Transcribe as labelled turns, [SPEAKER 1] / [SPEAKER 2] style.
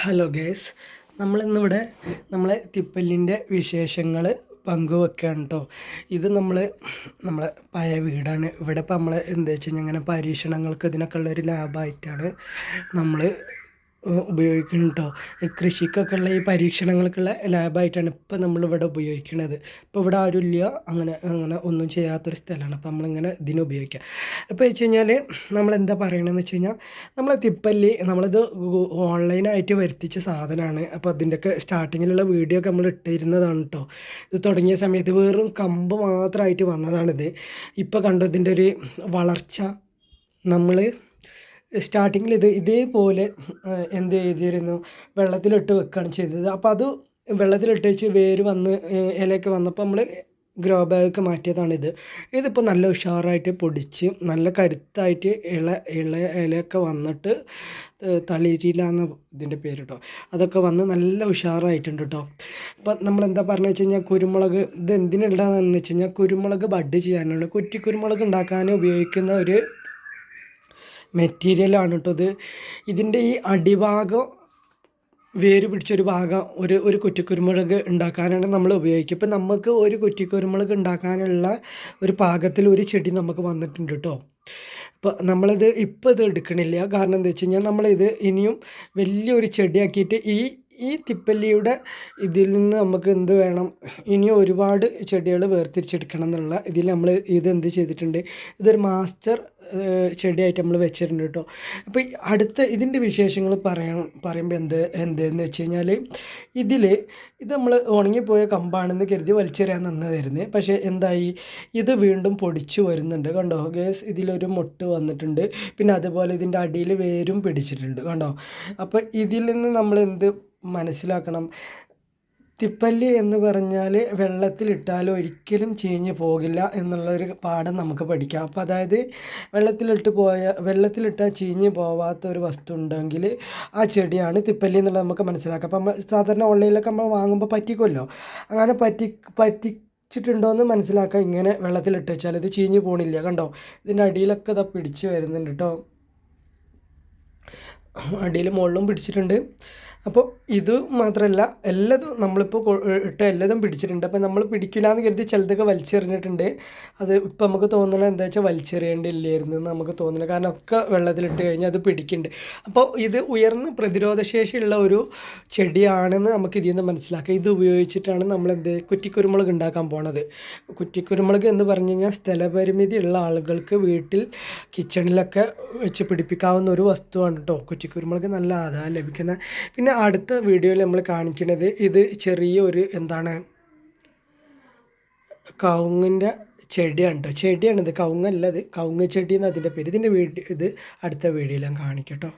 [SPEAKER 1] Hello guys നമ്മളിന്നിവിടെ നമ്മളെ തിപ്പല്ലിന്റെ വിശേഷങ്ങൾ പങ്കുവെക്കുകയാണ് കേട്ടോ ഇത് നമ്മൾ നമ്മളെ പഴയ വീടാണ്. ഇവിടെ ഇപ്പം നമ്മൾ എന്താ വെച്ച് കഴിഞ്ഞാൽ ഇങ്ങനെ പരീക്ഷണങ്ങൾക്ക് ഇതിനൊക്കെ ഉള്ളൊരു ലാഭമായിട്ടാണ് നമ്മൾ ഉപയോഗിക്കുന്നത് കേട്ടോ ഈ കൃഷിക്കൊക്കെ ഉള്ള ഈ പരീക്ഷണങ്ങൾക്കുള്ള ലാബായിട്ടാണ് ഇപ്പം നമ്മളിവിടെ ഉപയോഗിക്കുന്നത് ഇപ്പോൾ ഇവിടെ ആരുമില്ല അങ്ങനെ അങ്ങനെ ഒന്നും ചെയ്യാത്തൊരു സ്ഥലമാണ്. അപ്പോൾ നമ്മളിങ്ങനെ ഇതിന് ഉപയോഗിക്കുക അപ്പോൾ വെച്ച് കഴിഞ്ഞാൽ നമ്മളെന്താ പറയണമെന്ന് വെച്ച് കഴിഞ്ഞാൽ നമ്മളെ തിപ്പല്ലി നമ്മളിത് ഓൺലൈനായിട്ട് വരുത്തിച്ച സാധനമാണ്. അപ്പോൾ അതിന്റെയൊക്കെ സ്റ്റാർട്ടിങ്ങിലുള്ള വീഡിയോ ഒക്കെ നമ്മൾ ഇട്ടിരുന്നതാണ് കേട്ടോ ഇത് തുടങ്ങിയ സമയത്ത് വെറും കമ്പ് മാത്രമായിട്ട് വന്നതാണിത്. ഇപ്പോൾ കണ്ടു ഇതിന്റെ ഒരു വളർച്ച? നമ്മൾ സ്റ്റാർട്ടിങ്ങിൽ ഇത് ഇതേപോലെ എന്ത് ചെയ്തിരുന്നു വെള്ളത്തിലിട്ട് വെക്കുകയാണ് ചെയ്തത്. അപ്പോൾ അത് വെള്ളത്തിലിട്ട് വെച്ച് വേര് വന്ന് ഇലയൊക്കെ വന്നപ്പോൾ നമ്മൾ ഗ്രോ ബാഗ് മാറ്റിയതാണിത് ഇതിപ്പോൾ നല്ല ഉഷാറായിട്ട് പൊടിച്ച് നല്ല കരുത്തായിട്ട് ഇള ഇള ഇലയൊക്കെ വന്നിട്ട് തളിരില എന്ന ഇതിന്റെ പേര് കേട്ടോ അതൊക്കെ വന്ന് നല്ല ഉഷാറായിട്ടുണ്ട് കേട്ടോ അപ്പം നമ്മൾ എന്താ പറഞ്ഞു വെച്ച് കഴിഞ്ഞാൽ കുരുമുളക് ഇത് എന്തിനുള്ളതാണെന്ന് വെച്ച് കഴിഞ്ഞാൽ കുരുമുളക് ബഡ് ചെയ്യാനാണ് കുറ്റി കുരുമുളക് ഉണ്ടാക്കാൻ ഉപയോഗിക്കുന്ന ഒരു മെറ്റീരിയലാണ് കേട്ടോ ഇത്. ഇതിന്റെ ഈ അടിഭാഗം വേര് പിടിച്ചൊരു ഭാഗം ഒരു ഒരു കുറ്റിക്കുരുമുളക് ഉണ്ടാക്കാനാണ് നമ്മൾ ഉപയോഗിക്കുക. ഇപ്പം നമുക്ക് ഒരു കുറ്റിക്കുരുമുളക് ഉണ്ടാക്കാനുള്ള ഒരു പാകത്തിൽ ഒരു ചെടി നമുക്ക് വന്നിട്ടുണ്ട് കേട്ടോ ഇപ്പോൾ നമ്മളിത് ഇപ്പോൾ ഇത് എടുക്കണില്ല. കാരണം എന്താ വെച്ച് കഴിഞ്ഞാൽ നമ്മളിത് ഇനിയും വലിയൊരു ചെടിയാക്കിയിട്ട് ഈ ഈ തിപ്പല്ലിയുടെ ഇതിൽ നിന്ന് നമുക്ക് എന്ത് വേണം? ഇനി ഒരുപാട് ചെടികൾ വേർതിരിച്ചെടുക്കണം എന്നുള്ള ഇതിൽ നമ്മൾ ഇത് എന്ത് ചെയ്തിട്ടുണ്ട്? ഇതൊരു മാസ്റ്റർ ചെടിയായിട്ട് നമ്മൾ വെച്ചിട്ടുണ്ട് കേട്ടോ. അപ്പോൾ അടുത്ത ഇതിന്റെ വിശേഷങ്ങൾ പറയണം പറയുമ്പോൾ എന്ത് എന്തെന്ന് വെച്ച് കഴിഞ്ഞാൽ ഇതിൽ ഇത് നമ്മൾ ഉണങ്ങിപ്പോയ കമ്പാണെന്ന് കരുതി വലിച്ചെറിയാൻ നിന്നതായിരുന്നു. പക്ഷേ എന്തായി? ഇത് വീണ്ടും പൊടിച്ചു വരുന്നുണ്ട് കണ്ടോ? ഗ്യാസ് ഇതിലൊരു മുട്ട് വന്നിട്ടുണ്ട്. പിന്നെ അതുപോലെ ഇതിന്റെ അടിയിൽ വേരും പിടിച്ചിട്ടുണ്ട് കണ്ടോ? അപ്പോൾ ഇതിൽ നിന്ന് നമ്മൾ എന്ത് മനസ്സിലാക്കണം. തിപ്പല്ലി എന്ന് പറഞ്ഞാൽ വെള്ളത്തിലിട്ടാൽ ഒരിക്കലും ചീഞ്ഞ് പോകില്ല എന്നുള്ളൊരു പാഠം നമുക്ക് പഠിക്കാം. അപ്പോൾ അതായത് വെള്ളത്തിലിട്ട് പോയ വെള്ളത്തിലിട്ടാൽ ചീഞ്ഞ് പോവാത്ത ഒരു വസ്തു ഉണ്ടെങ്കിൽ ആ ചെടിയാണ് തിപ്പല്ലി എന്നുള്ളത് നമുക്ക് മനസ്സിലാക്കാം. അപ്പം സാധാരണ ഓൺലൈനിലൊക്കെ നമ്മൾ വാങ്ങുമ്പോൾ പറ്റിക്കുമല്ലോ അങ്ങനെ പറ്റി പറ്റി എന്ന് മനസ്സിലാക്കാം ഇങ്ങനെ വെള്ളത്തിലിട്ട് വെച്ചാൽ ഇത് ചീഞ്ഞ് പോണില്ല. കണ്ടോ? ഇതിന്റെ അടിയിലൊക്കെ ഇതാ പിടിച്ച് വരുന്നുണ്ട് കേട്ടോ അടിയിൽ മുകളിലും പിടിച്ചിട്ടുണ്ട്. അപ്പോൾ ഇത് മാത്രമല്ല എല്ലാതും നമ്മളിപ്പോൾ ഇട്ട എല്ലാതും പിടിച്ചിട്ടുണ്ട്. അപ്പോൾ നമ്മൾ പിടിക്കില്ല എന്ന് കരുതി ചിലതൊക്കെ വലിച്ചെറിഞ്ഞിട്ടുണ്ട്. അത് ഇപ്പം നമുക്ക് തോന്നുന്നത് എന്താ വെച്ചാൽ വലിച്ചെറിയേണ്ടില്ലായിരുന്നു എന്ന് നമുക്ക് തോന്നുന്നത് കാരണം ഒക്കെ വെള്ളത്തിലിട്ട് കഴിഞ്ഞാൽ അത് പിടിക്കുന്നുണ്ട് അപ്പോൾ ഇത് ഉയർന്ന പ്രതിരോധശേഷിയുള്ള ഒരു ചെടിയാണെന്ന് നമുക്ക് ഇതിൽ നിന്ന് മനസ്സിലാക്കാം. ഇത് ഉപയോഗിച്ചിട്ടാണ് നമ്മൾ എന്ത് കുറ്റിക്കുരുമുളക് ഉണ്ടാക്കാൻ പോണത്. കുറ്റിക്കുരുമുളക് എന്ന് പറഞ്ഞു കഴിഞ്ഞാൽ സ്ഥലപരിമിതി ഉള്ള ആളുകൾക്ക് വീട്ടിൽ കിച്ചണിലൊക്കെ വെച്ച് പിടിപ്പിക്കാവുന്ന ഒരു വസ്തുവാണ് കേട്ടോ കുറ്റിക്കുരുമുളക്. നല്ല ആദായം ലഭിക്കുന്ന പിന്നെ പിന്നെ അടുത്ത വീഡിയോയിൽ നമ്മൾ കാണിക്കുന്നത് ഇത് ചെറിയ ഒരു എന്താണ്? കവുങ്ങിന്റെ ചെടിയാണ് കേട്ടോ ചെടിയാണിത് കവുങ്ങല്ല ഇത്. കവുങ്ങ് ചെടി എന്ന് അതിന്റെ പേര്. ഇതിന്റെ വീഡിയോ ഇത് അടുത്ത വീഡിയോയിൽ ഞാൻ കാണിക്കട്ടോ